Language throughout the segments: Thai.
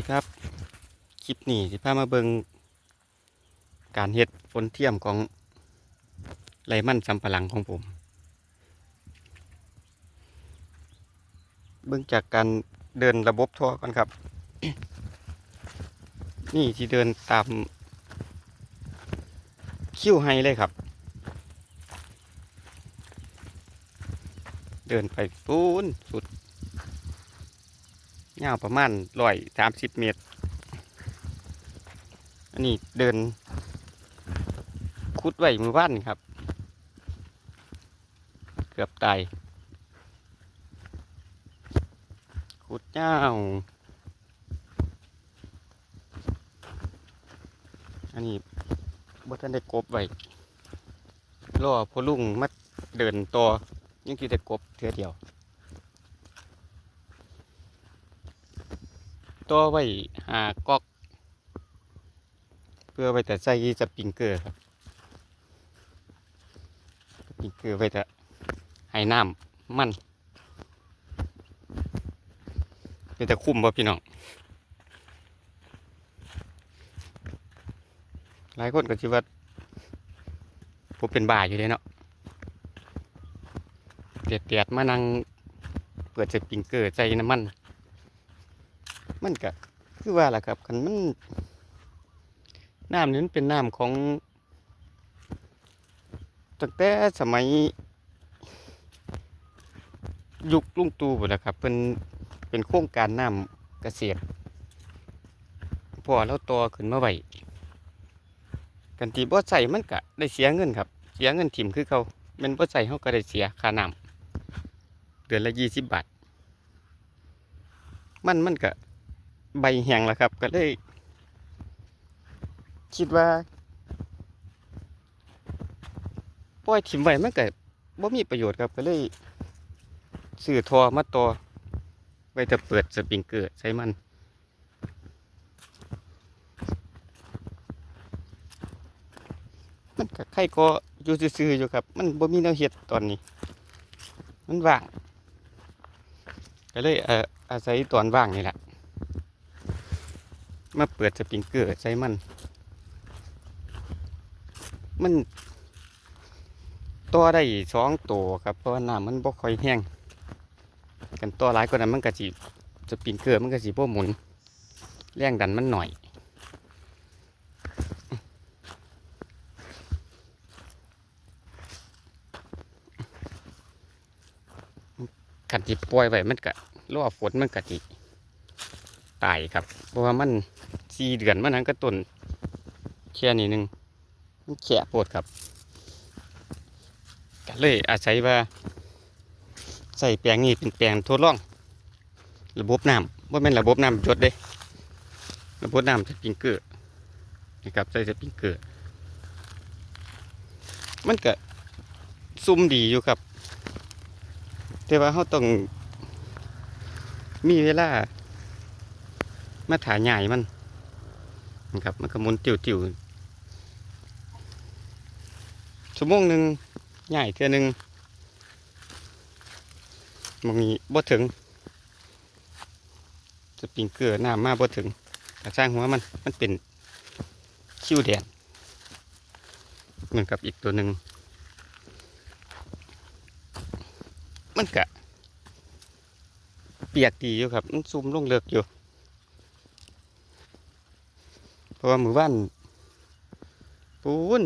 ดีครับ คลิปนี้สิพามาเบิงการเฮ็ดฝนเทียมของไรมันสำปะหลังของผม เบิ่งจากการเดินระบบท่อก่อนครับ นี่ที่เดินตาม คิ้วไฮเลยครับ เดินไปปูนสุด ยาวประมาณร้อยสามสิบเมตร อันนี้เดิน คุดไว้มือว่านครับ เกือบตายขุดเจ้าอันนี้บ่ทันได้กบไว้รอพอลุงมาเดินต่อยังคิดได้กบเทือเดียว ต่อไว้หาก๊อก เพื่อไว้แต่ใส่สปริงเกอร์ครับสปริงเกอร์ไว้แต่ให้น้ำมันเป็นแต่คุ้มป่ะพี่น้องหลายคนก็คิดว่าผมเป็นบ่าอยู่เลยเนาะเดียดๆมานั่งเปิดสปริงเกอร์ใจน้ำมัน มันก็คือว่าล่ะครับคันมันน้ำนี้มันเป็นน้ำของตั้งแต่สมัย ยุคลุงตู่หมดแล้วครับเป็นเป็นโครงการน้ำเกษตรพอแล้วตัวขึ้นมาไหวกันทีบ่ใส่มันก็ได้เสียเงินครับ เสียเงินถิ่มคือเขาแมันบ่ใส่เขาก็ได้เสียค่าน้ำเดือนละยี่สิบบาทมันมันก็ ใบแห้งแล้วครับ ก็เลย คิดว่าปล่อยถิ่มไว้มันก็บ่มีประโยชน์ครับก็เลยซื้อทอมาต่อไว้จะเปิดสปริงเกอร์ใช้มันมันก็ใครก็อยู่ซื่อๆอยู่ครับ มันบ่มีแนวเฮ็ดตอนนี้ มันว่าง ก็เลยเอ่ออาศัยตอนว่างนี่แหละ มาเปิดสปริงเกอร์ใช้มัน มันตัวได้สองตัวครับ เพราะว่าน้ำมันบ่ค่อยแห้ง กันตัวหลายกว่านั้นมันก็สิสปริงเกอร์มันก็สิบ่หมุนแรงดันมันหน่อยขันที่ปล่อยไว้มันก็รอฝนมันก็สิ ตายครับ เพราะว่ามันสี่เดือนมันนั้นก็ต้นแค่นี้หนึงมันแฉะโปวดครับก็เลยอาศัยว่า ใส่แปลงนี้เป็นแปลงทดลอง ระบบน้ำว่าเป็นระบบน้ำหยดเด้ ระบบน้ำสปริงเกอร์นะครับใส่สปริงเกอร์มันก็ซุ่มดีอยู่ครับ แต่ว่าเขาต้องมีเวลา มาถ่ายใหญ่มันนะครับ มันก็มุนติวติวชั่วโมงหนึ่งใหญ่เท่านึงมองนี้บ่ถึงสปริงเกอร์น้ำมาบ่ถึงกระช่างหัวมันมันเป็นคิ้วแดนเหมือนกับอีกตัวหนึ่งมันกะ เปียกดีอยู่ครับ มันซุ่มลงเลือกอยู่ เพราะว่ามือบ้านปูน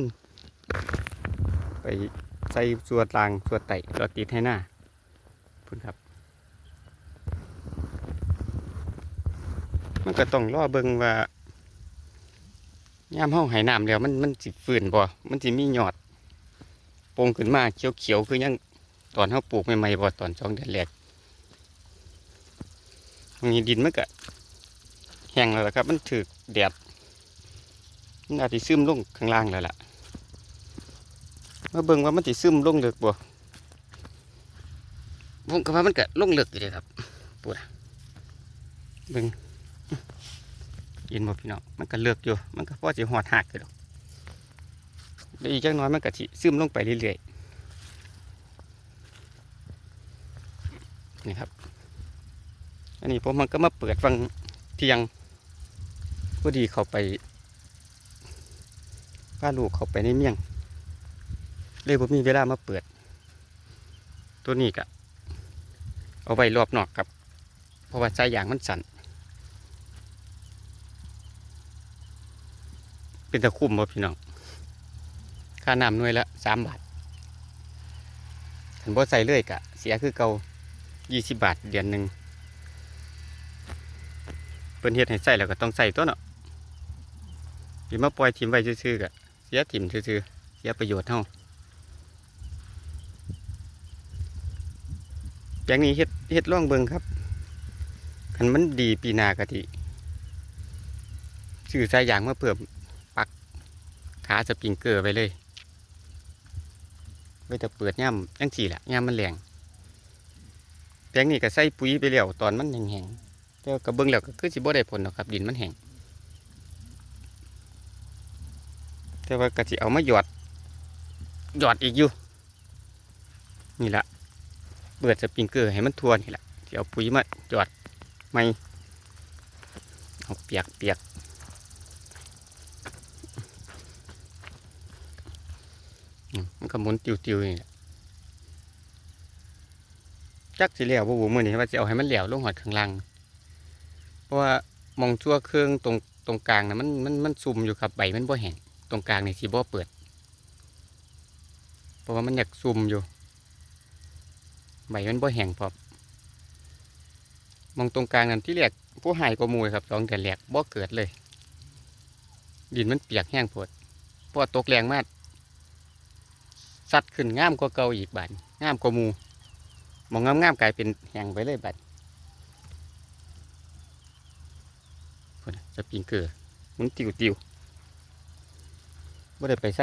ไปใส่สวดลางสวดไต่ราติดให้หน้าพุ่นครับ มันก็ต้องรอเบิงว่าย่ามเฮาให้น้ำแล้วมันมันสิฟื้นบ่ มันสิมีหยอดโป่งขึ้นมาเขียวๆคือยังตอนเฮาปลูกใหม่ๆบ่ตอนสองเดือนแรกตรงนี้ดินมันก็แห้งแล้วครับ มันถึกแดด มันอาจสิซึมลงข้างล่างแล้วล่ะมาเบิ่งว่ามันสิซึมลงเลึกบ่ผมก็ว่ามันก็ลงเลือกอยู่เลยครับปวดเบิ่งเห็นบ่พี่น้องมันก็เลือกอยู่มันก็พอสิหอดหักอยู่ดอกแล้วอีกจักหน้อยมันก็สิซึมลงไปเรื่อยๆนี่ครับ อันนี้ผมมันก็มาเปิดฟังเที่ยงพอดีเขาไปพาลูกเขาไปในเมี่ยง เลยผมมีเวลามาเปิด ตัวนี้กะเอาไว้รอบนอกครับ เพราะว่าสายางมันสั่นเป็นตะคุ่มบ่พี่น้องค่าน้ำหน่วยละสามบาทขันบ่ใส่เลื่อยกะ เสียคือเก่ายี่สิบบาทเดือนหนึ่งเพิ่นเฮ็ดให้ใส่แล้วก็ต้องใส่ตัวเนาะสิมาปล่อยถิ่มไว้ซื่อๆกะ สียถิ่มซื่อๆเสียประโยชน์เฮาอย่างนี้เฮ็ดเฮ็ดร่องเบิงครับคันมันดีปีนากะทิซื้อสายยางมาเพิ่มปักขาสปริงเกอร์ไปเลยไว้แต่เปิดย่ำจังสี่แหละย่ำมันแรงแปลงนี้ก็ใส่ปุ๋ยไปแล้วตอนมันแห้งๆแต่ก็เบิ่งแล้วก็คือสิบ่ได้ผลหรอกครับ ดินมันแห้ง แต่ว่าก็สิเอามาหยอดหยอดอีกอยู่ นี่ละเปิดสปริงเกอร์ให้มันทั่วนี่แหละสิเอาปุ๋ยมาหยอดไม่เอาเปียกเปียกอืมมันก็หมุนติวๆนี่แหละจักสิแล้วบ่บูมื้อนี้ว่าสิเอาให้มันแล้วลงหอดข้างล่าง เพราะว่ามองชั่วเครื่องตรงตรงกลางนะมันมันมันซุ่มอยู่ครับใบมันบ่แห้งต รงกลางนี่สิบ่เปิด เพราะว่ามันอยากซุ่มอยู่ ใบมันบ่แห้งพอมองตรงกลางนั่นที่แรกผู้หายก็มูยครับสองเดือนแรกบ่เกิดเลย ดินมันเปียกแห้งโพดเพราะตกแรงมากสัดขึ้นง่ามกว่าเก่าอีกบาดง่ามกว่ามูมองง่ามๆกลายเป็นแห้งไปเลยบาดจะปิงเกลือมันติวติวๆ บ่ได้ไปไส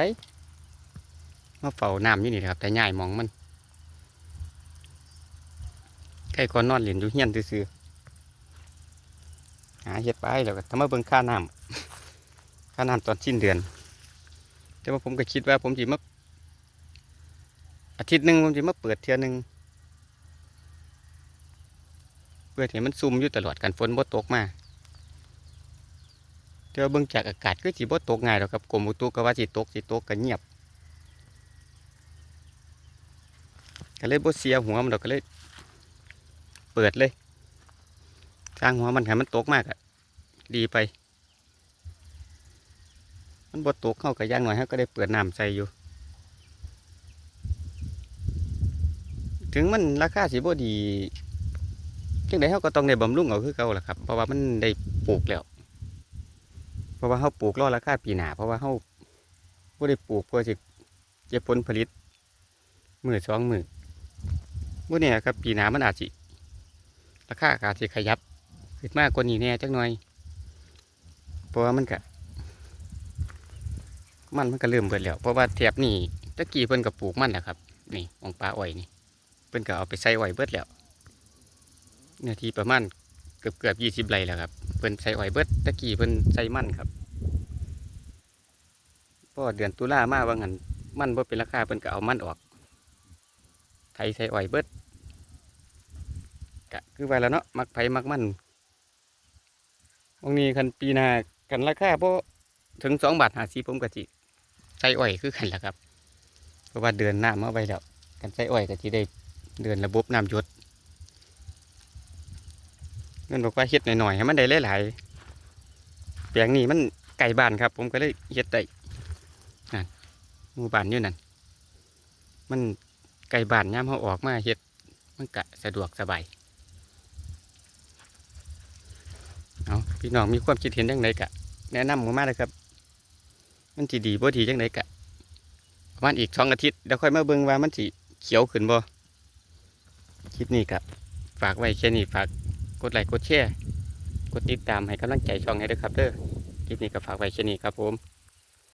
มาเฝ้าน้ำอยู่นี่แหละครับ แต่ย่ายหมองมันใกล้ก่อนนอนเล่นอยู่เฮียนซื่อๆหาเฮ็ดไปแล้วก็ทำมาเบิ่งค่าน้ำค่าน้ำตอนสิ้นเดือน แต่ว่าผมก็คิดว่าผมสิมาอาทิตย์หนึ่งผมสิมาเปิดเทื่อหนึ่งเพื่อให้มันซุ่มอยู่ตลอดกันฝนบ่ตกมา แต่ว่าเบิ่งจากอากาศก็สิบ่ตกง่ายหรอกครับกรมอุตุก็ว่าสิตกสิตกก็เงียบก็เลยบ่เสียหัวมันดอกก็เลย เปิดเลยสร้างหัวมันให้มันตกมากอะดีไป มันบ่ตกเข้ากับย่างหน่อยฮะก็ได้เปิดน้ำใส่อยู่ ถึงมันราคาสิบ่ดีจังไดเขาก็ต้องได้บำรุงเอาคือเก่าล่ะครับ เพราะว่ามันได้ปลูกแล้ว เพราะว่าเขาปลูกรอราคาปีหนาเพราะว่าเขาบ่ได้ปลูกเพื่อสิเก็บผลผลิตมือสองมือบ่เนี่ยครับปีหนามันอาจสิราคาอาจจะขยับขึ้นมากกว่านี้แน่จักหน่อยเพราะว่ามันก็มันมันก็เริ่มเบิดแล้วเพราะว่าแถบนี้ตะกี้เพิ่นก็ปลูกมันแหละครับ นี่องปลาอ้อยนี่เพิ่นก็เอาไปใส่อ้อยเบิดแล้วเนื้อที่ประมาณเกือบเกือบยี่สิบไร่แล้วครับ เพิ่นใส่อ้อยเบิดตะกี้เพิ่นใส่มันครับเพราะเดือนตุลามาว่างั้นมันบ่เป็นราคาเพิ่นก็เอามันออก ไถใส่อ้อยเบิดกะคือว่าแล้วเนาะมักไผมักมันวงนี้คันปีหน้ากันราคาพอถึงสองบาทหาสีผมกะจิใส่อ้อยคือกันแหละครับ เพราะว่าเดือนหน้ำมาไว้แล้วกันใส่อ้อยกะจิได้เดือนระบบน้ำยศ เงินบอกว่าเฮ็ดหน่อยๆให้มันได้หลายๆแปลงนี้มันไก่บ้านครับ ผมก็เลยเฮ็ดได้นั่นหมู่บ้านอยู่นั่นมันไก่บ้านย่ามเขาออกมาเฮ็ดมันกะสะดวกสบายเอาพี่น้องมีความคิดเห็นยังไงกะ แนะนำผมมาเลยครับ มันสีดีบ่ดียังไงกะประมาณอีกสองอาทิตย์เดี๋ยวค่อยมาเบิ่งว่ามันสีเขียวขึ้นบ่คลิปนี้กะฝากไว้แค่นี้ฝาก กดไลค์กดแชร์กดติดตามให้กำลังใจช่องให้ด้วยครับเด้อคลิปนี้ก็ฝากไว้แค่นี้ครับผม